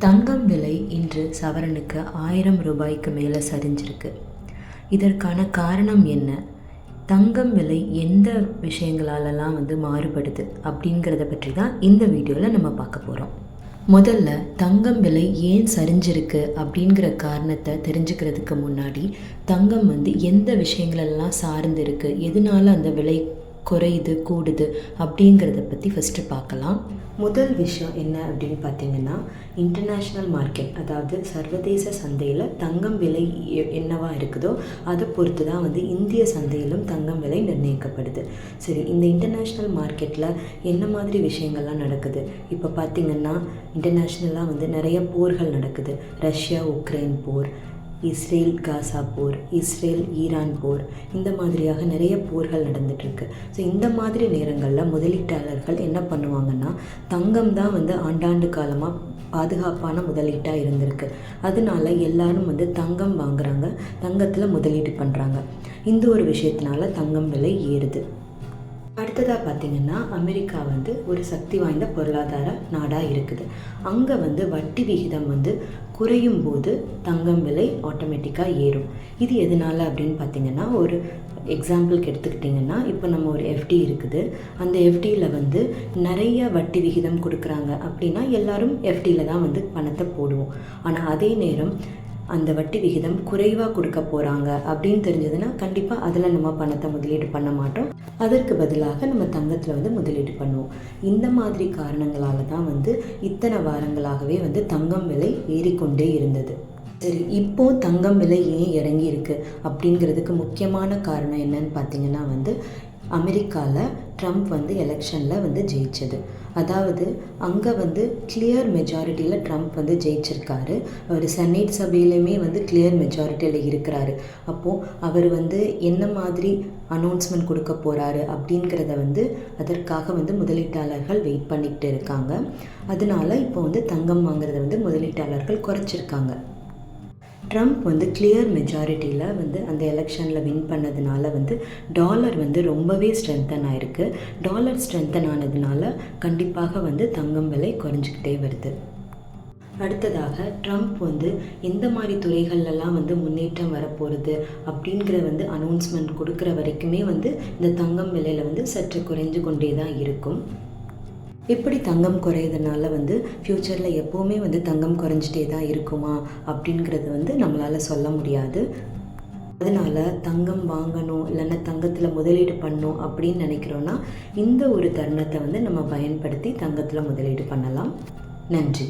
தங்கம் விலை இன்று சவரனுக்கு ஆயிரம் ரூபாய்க்கு மேலே சரிஞ்சிருக்கு. இதற்கான காரணம் என்ன? தங்கம் விலை எந்த விஷயங்களாலலாம் வந்து மாறுபடுது அப்படிங்கிறத பற்றி தான் இந்த வீடியோவில் நம்ம பார்க்க போகிறோம் முதல்ல தங்கம் விலை ஏன் சரிஞ்சிருக்கு அப்படிங்கிற காரணத்தை தெரிஞ்சுக்கிறதுக்கு முன்னாடி தங்கம் வந்து எந்த விஷயங்களெல்லாம் சார்ந்து இருக்குது எதனால அந்த விலை குறையுது கூடுது அப்படிங்கிறத பற்றி ஃபஸ்ட்டு பார்க்கலாம். முதல் விஷயம் என்ன அப்படின்னு பார்த்தீங்கன்னா இன்டர்நேஷ்னல் மார்க்கெட் அதாவது சர்வதேச சந்தையில் தங்கம் விலை எ- என்னவா இருக்குதோ அதை பொறுத்து தான் வந்து இந்திய சந்தையிலும் தங்கம் விலை நிர்ணயிக்கப்படுது. சரி இந்த இன்டர்நேஷ்னல் மார்க்கெட்டில் என்ன மாதிரி விஷயங்கள்லாம் நடக்குது? இப்போ பார்த்தீங்கன்னா இன்டர்நேஷ்னலாக வந்து நிறைய போர்கள் நடக்குது. ரஷ்யா உக்ரைன் போர் இஸ்ரேல் காசா போர் இஸ்ரேல் ஈரான் போர் இந்த மாதிரியாக நிறைய போர்கள் நடந்துட்டுருக்கு. ஸோ இந்த மாதிரி நேரங்களில் முதலீட்டாளர்கள் என்ன பண்ணுவாங்கன்னா தங்கம் தான் வந்து ஆண்டாண்டு காலமாக பாதுகாப்பான முதலீட்டாக இருந்திருக்கு. அதனால எல்லாரும் வந்து தங்கம் வாங்குறாங்க தங்கத்தில் முதலீடு பண்ணுறாங்க இந்த ஒரு விஷயத்தினால தங்கம் விலை ஏறுது. அடுத்ததாக பார்த்தீங்கன்னா அமெரிக்கா வந்து ஒரு சக்தி வாய்ந்த பொருளாதார நாடாக இருக்குது. அங்கே வந்து வட்டி விகிதம் வந்து குறையும் போது தங்கம் விலை ஆட்டோமேட்டிக்காக ஏறும். இது எதனால அப்படின்னு பார்த்தீங்கன்னா ஒரு எக்ஸாம்பிளுக்கு எடுத்துக்கிட்டிங்கன்னா இப்போ நம்ம ஒரு எஃப்டி இருக்குது. அந்த எஃப்டியில் வந்து நிறைய வட்டி விகிதம் கொடுக்குறாங்க அப்படின்னா எல்லாரும் எஃப்டியில் தான் வந்து பணத்தை போடுவோம். ஆனால் அதே நேரம் அந்த வட்டி விகிதம் குறைவாக கொடுக்க போகிறாங்க அப்படின்னு தெரிஞ்சதுன்னா கண்டிப்பாக அதில் நம்ம பணத்தை முதலீடு பண்ண மாட்டோம். அதற்கு பதிலாக நம்ம தங்கத்தில் வந்து முதலீடு பண்ணுவோம். இந்த மாதிரி காரணங்களால் தான் வந்து இத்தனை வாரங்களாகவே வந்து தங்கம் விலை ஏறிக்கொண்டே இருந்தது. சரி இப்போ தங்கம் விலை ஏன் இறங்கி இருக்கு அப்படிங்கிறதுக்கு முக்கியமான காரணம் என்னன்னு பார்த்தீங்கன்னா வந்து அமெரிக்காவில் ட்ரம்ப் வந்து எலெக்ஷனில் வந்து ஜெயிச்சது. அதாவது அங்கே வந்து கிளியர் மெஜாரிட்டியில் ட்ரம்ப் வந்து ஜெயிச்சிருக்காரு. அவர் செனேட் சபையிலையுமே வந்து கிளியர் மெஜாரிட்டியில் இருக்கிறாரு. அப்போது அவர் வந்து என்ன மாதிரி அனௌன்ஸ்மெண்ட் கொடுக்க போகிறாரு அப்படிங்கிறத வந்து அதற்காக வந்து முதலீட்டாளர்கள் வெயிட் பண்ணிக்கிட்டு இருக்காங்க. அதனால இப்போ வந்து தங்கம் வாங்குறத வந்து முதலீட்டாளர்கள் குறைச்சிருக்காங்க. ட்ரம்ப் வந்து கிளியர் மெஜாரிட்டியில் வந்து அந்த எலெக்ஷனில் வின் பண்ணதுனால வந்து டாலர் வந்து ரொம்பவே ஸ்ட்ரென்தன் ஆயிருக்கு. டாலர் ஸ்ட்ரென்தன் ஆனதுனால கண்டிப்பாக வந்து தங்கம் விலை குறைஞ்சிக்கிட்டே வருது. அடுத்ததாக ட்ரம்ப் வந்து எந்த மாதிரி துறைகள்லாம் வந்து முன்னேற்றம் வரப்போகிறது அப்படிங்கிற வந்து அனௌன்ஸ்மெண்ட் கொடுக்குற வரைக்குமே வந்து இந்த தங்கம் விலையில் வந்து சற்று குறைஞ்சு கொண்டே தான் இருக்கும். எப்படி தங்கம் குறையிறதுனால வந்து ஃப்யூச்சரில் எப்போவுமே வந்து தங்கம் குறைஞ்சிட்டே தான் இருக்குமா அப்படிங்கிறது வந்து நம்மளால் சொல்ல முடியாது. அதனால் தங்கம் வாங்கணும் இல்லைன்னா தங்கத்தில் முதலீடு பண்ணணும் அப்படின்னு நினைக்கிறோன்னா இந்த ஒரு தருணத்தை வந்து நம்ம பயன்படுத்தி தங்கத்தில் முதலீடு பண்ணலாம். நன்றி.